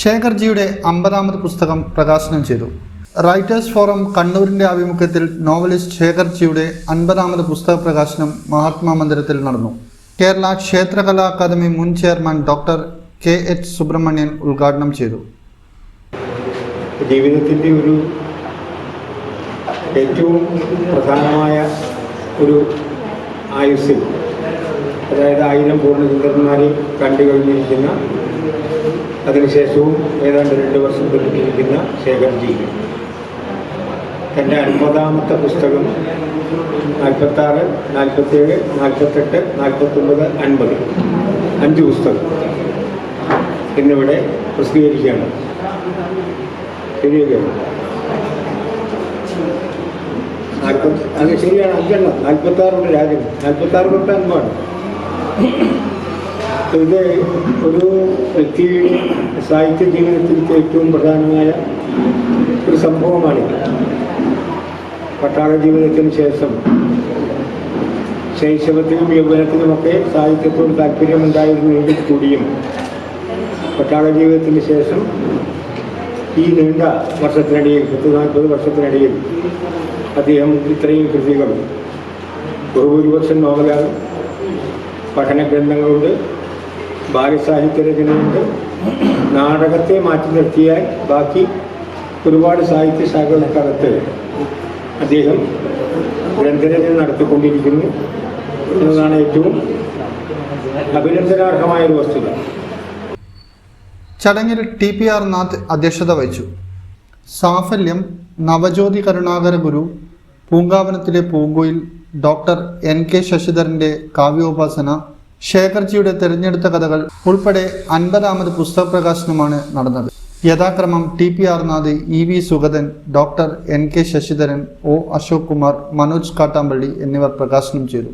ശേഖർജിയുടെ അമ്പതാമത് പുസ്തകം പ്രകാശനം ചെയ്തു. റൈറ്റേഴ്സ് ഫോറം കണ്ണൂരിന്റെ ആഭിമുഖ്യത്തിൽ നോവലിസ്റ്റ് ശേഖർജിയുടെ അൻപതാമത് പുസ്തക പ്രകാശനം മഹാത്മാ മന്ദിരത്തിൽ നടന്നു. കേരള ക്ഷേത്രകലാ അക്കാദമി മുൻ chairman doctor K H Subramanian ഉദ്ഘാടനം ചെയ്തു. ജീവിതത്തിന്റെ ഒരു ഏറ്റവും പ്രധാനമായ ഒരു ആയുസ്സിൽ അതായത് ആയിരം പൂർണചന്ദ്രന്മാരെ കണ്ടു കഴിഞ്ഞിരിക്കുന്ന അതിനുശേഷവും ഏതാണ്ട് രണ്ട് വർഷം പിന്നിട്ടിരിക്കുന്ന ശേഖർജി. തന്റെ അൻപതാമത്തെ പുസ്തകം നാൽപ്പത്താറ് നാൽപ്പത്തേഴ് നാൽപ്പത്തെട്ട് നാൽപ്പത്തൊമ്പത് അൻപത്. അഞ്ച് പുസ്തകം ഇന്നിവിടെ പ്രസിദ്ധീകരിക്കുകയാണ്. ശരിയൊക്കെയാണ് നാൽപ്പത്തി അത് ശരിയാണ് അഞ്ചെണ്ണം. നാൽപ്പത്തി ആറുണ്ട് രാജ്യം. നാൽപ്പത്തി ആറ് തൊട്ട് അൻപാണ് ഇത് ഒരു വ്യക്തിയുടെ സാഹിത്യ ജീവിതത്തിലേക്ക് ഏറ്റവും പ്രധാനമായ ഒരു സംഭവമാണ്. പട്ടാള ജീവിതത്തിന് ശേഷം ശൈശവത്തിലും യൗവനത്തിലുമൊക്കെ സാഹിത്യത്തോട് താല്പര്യമുണ്ടായിരുന്നെങ്കിൽ കൂടിയും പട്ടാള ജീവിതത്തിന് ശേഷം ഈ നീണ്ട വർഷത്തിനിടയിൽ പത്ത് നാൽപ്പത് വർഷത്തിനിടയിൽ അദ്ദേഹം ഇത്രയും കൃതികൾ ബഹുഭൂരിപക്ഷം നോവലാണ് പഠന ഗ്രന്ഥങ്ങളുണ്ട് ബാലസാഹിത്യ രചനയുണ്ട് നാടകത്തെ മാറ്റി നിർത്തിയാൽ ബാക്കി ഒരുപാട് സാഹിത്യ ശാഖകൾക്കകത്ത് അദ്ദേഹം ഗ്രന്ഥരചന നടത്തിക്കൊണ്ടിരിക്കുന്നു എന്നതാണ് ഏറ്റവും അഭിനന്ദനാർഹമായ ഒരു വസ്തുത. ചടങ്ങിൽ ടി പി ആർ നാഥ് അധ്യക്ഷത വഹിച്ചു. സാഫല്യം നവജ്യോതി കരുണാകര ഗുരു പൂങ്കാവനത്തിലെ പൂങ്കോയിൽ ഡോക്ടർ എൻ കെ ശശിധരന്റെ കാവ്യോപാസന ശേഖർജിയുടെ തിരഞ്ഞെടുത്ത കഥകൾ ഉൾപ്പെടെ അൻപതാമത് പുസ്തക പ്രകാശനമാണ് നടന്നത്. യഥാക്രമം T P Arnath E V Sugathan doctor N K Sasidharan O Ashok Kumar Manoj Kattampally എന്നിവർ പ്രകാശനം ചെയ്തു.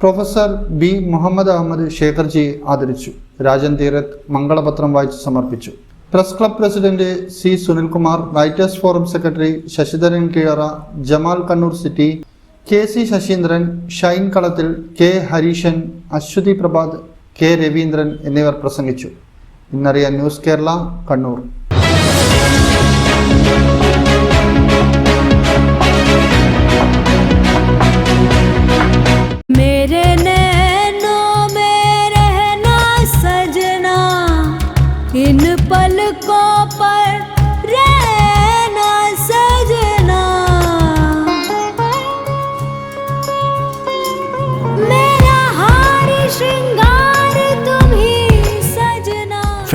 പ്രൊഫസർ ബി മുഹമ്മദ് അഹമ്മദ് ശേഖർജി ആദരിച്ചു. രാജൻ തീരത്ത് മംഗളപത്രം വായിച്ച് സമർപ്പിച്ചു. Press club president C Sunilkumar writers forum secretary Sasidharan Keezhara Jamal Kannur city K C Saseendran Shine Kalathil K Hareeshan Aswathy Prabhath K Raveendran എന്നിവർ പ്രസംഗിച്ചു. ഇന്നറിയാൻ news Kerala Kannur.